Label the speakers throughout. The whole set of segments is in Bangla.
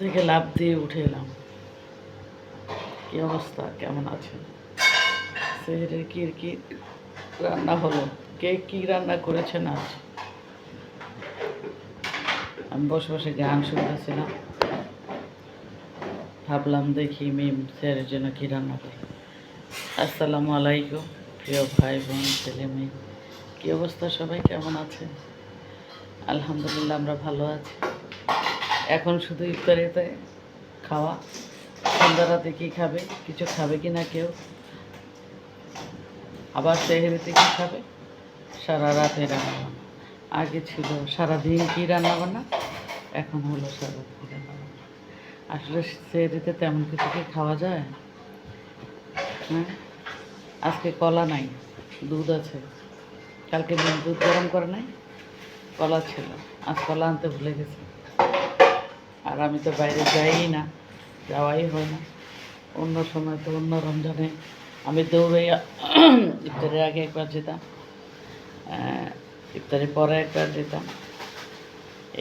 Speaker 1: থেকে লাভ দিয়ে উঠে এলাম। কি অবস্থা? কেমন আছেন? সেহের কি কি রান্না হলো। কে কি রান্না করেছেন আজ? আমি বসে বসে গান শুনতেছিলাম। ভাবলাম দেখি মিম স্যারের জন্য কি রান্না করে। আসসালামু আলাইকুম, প্রিয় ভাই বোন ছেলে মেয়ে। কী অবস্থা সবাই? কেমন আছে আলহামদুলিল্লাহ, আমরা ভালো আছি। এখন শুধু ইফতারিতে খাওয়া। সন্ধ্যা রাতে কী খাবে, কিছু খাবে কি না কেউ। আবার সেহেরিতে কী খাবে? সারা রাতে রান্না আগে ছিল সারাদিন কী রান্না বান্না? এখন হলো সারা দিন রান্না আসলে সেহেরিতে তেমন কিছু কি খাওয়া যায়? হ্যাঁ? আজকে কলা নাই, দুধ আছে। কালকে দুধ গরম করে নাই, কলা ছিল। আজ কলা আনতে ভুলে গেছি। আমি তো বাইরে যাই না, যাওয়াই হয় না। অন্য সময় তো অন্য রমজানে আমি দৌড়ে ইফতারের আগে একবার যেতাম ইফতারের পরে একবার যেতাম।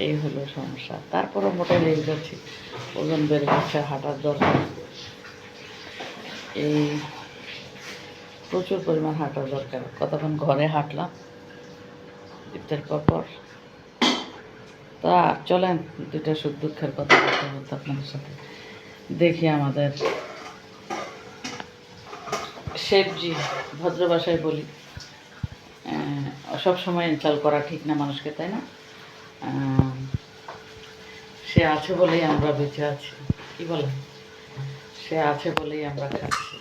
Speaker 1: এই হলো সমস্যা। তারপরে মোটে লেগে যাচ্ছি, ওজন বেড়ে যাচ্ছে, হাঁটার দরকার। এই প্রচুর পরিমাণ হাঁটার দরকার। কতক্ষণ ঘরে হাঁটলাম, ইফতার পর পর তা চলেন দুটা সুখ দুঃখের কথা বলতে বলতে আপনাদের সাথে দেখি আমাদের শেফজি, ভদ্র ভাষায় বলি। সব সময় ইনসাল করা ঠিক না মানুষকে, তাই না? সে আছে বলেই আমরা বেঁচে আছি। কি বলেন? সে আছে বলেই আমরা খাচ্ছি।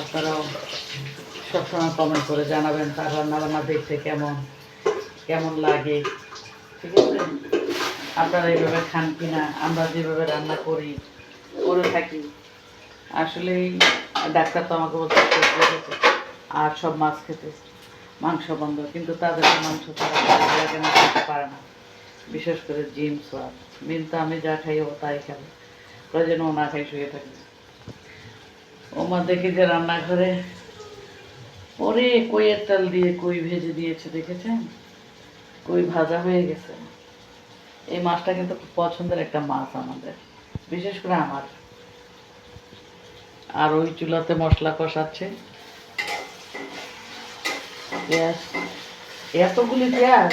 Speaker 1: আপনারাও সবসময় কমেন্ট করে জানাবেন, তার রান্নাবান্না দেখতে কেমন? কেমন লাগে? ঠিক আছে? আপনারা এইভাবে খান কি না আমরা যেভাবে রান্না করি, করে থাকি। আসলে ডাক্তার তো আমাকে বলছে আর সব মাছ খেতে, মাংস বন্ধ। কিন্তু তাদের মাংস তারা খেতে পারে না। বিশেষ করে জিম সোয়াদ মিন তো আমি যা খাই, ও তাই খাবে। প্রয়োজন ও না খাই, শুয়ে থাকি। ওমা দেখি যে রান্নাঘরে, ওরে কইয়ের তাল দিয়ে কই ভেজে দিয়েছে, দেখেছেন? কই ভাজা হয়ে গেছে। এই মাছটা কিন্তু খুব পছন্দের একটা মাছ আমাদের, বিশেষ করে আমার। আর ওই চুলাতে মশলা কষাচ্ছে। পেঁয়াজ, এতগুলি পেঁয়াজ?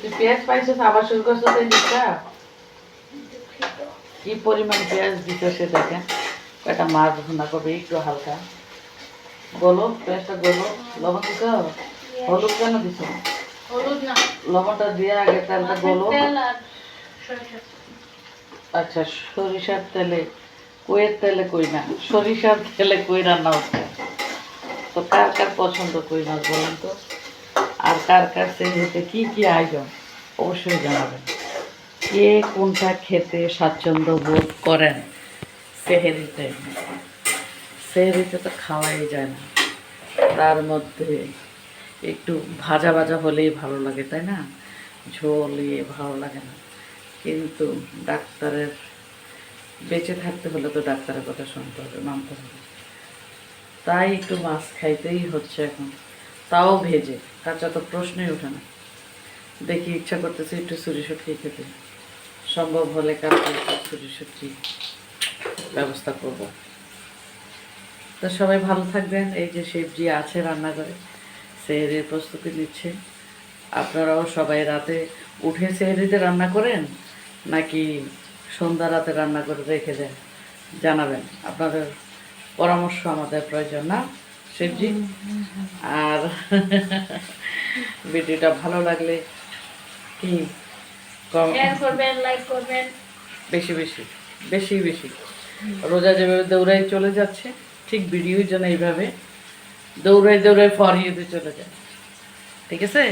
Speaker 1: তুই পেঁয়াজ পাইছিস আবার শুরু করছ কি পরিমাণ পেঁয়াজ দিতে সে দেখেন। একটা মাছ ভুনা করবে, একটু হালকা। বলো পেঁয়াজটা বলো লবণ দিছ? হলুদ কেন দিছ? লবণটা দিয়ে আগে তেলটা গলো আচ্ছা সরিষার তেলে কইয়ের তেলে কই না? সরিষার তেলে কই রান্না হচ্ছে। তো কার কার পছন্দ কই মাছ বলেন তো? আর কার কার সেহেরিতে কি কি আয়োজন? অবশ্যই জানাবেন। কে কোনটা খেতে স্বাচ্ছন্দ্য বোধ করেন? সেহেরিতে। সেহেরিতে তো খাওয়াই যায় না। তার মধ্যে একটু ভাজা ভাজা হলেই ভালো লাগে, তাই না? ঝোল ইয়ে ভালো লাগে না। কিন্তু ডাক্তারের, বেঁচে থাকতে হলে তো ডাক্তারের কথা শুনতে হবে, মানতে হবে। তাই একটু মাছ খাইতেই হচ্ছে এখন। তাও ভেজে কাঁচা তো প্রশ্নই ওঠে না। দেখি ইচ্ছা করতেছে একটু সুরি শুটকি খেতে। সম্ভব হলে কাঁচা সুরি শুটকি ব্যবস্থা করব। তো সবাই ভালো থাকবেন। এই যে শেফজি আছে রান্নাঘরে। সেহেরির প্রস্তুতি নিচ্ছে আপনারাও সবাই রাতে উঠে সেহেরিতে রান্না করেন নাকি সন্ধ্যা রাতে রান্না করে রেখে দেন? জানাবেন। আপনাদের পরামর্শ আমাদের প্রয়োজন না শেফজি আর ভিডিওটা ভালো লাগলে কি
Speaker 2: করবেন লাইক করবেন।
Speaker 1: বেশি বেশি বেশি বেশি। রোজা যেভাবে দৌড়াই চলে যাচ্ছে ঠিক ভিডিও যেন এইভাবে দৌড়ে ফর দিয়ে চলে যায়। ঠিক আছে?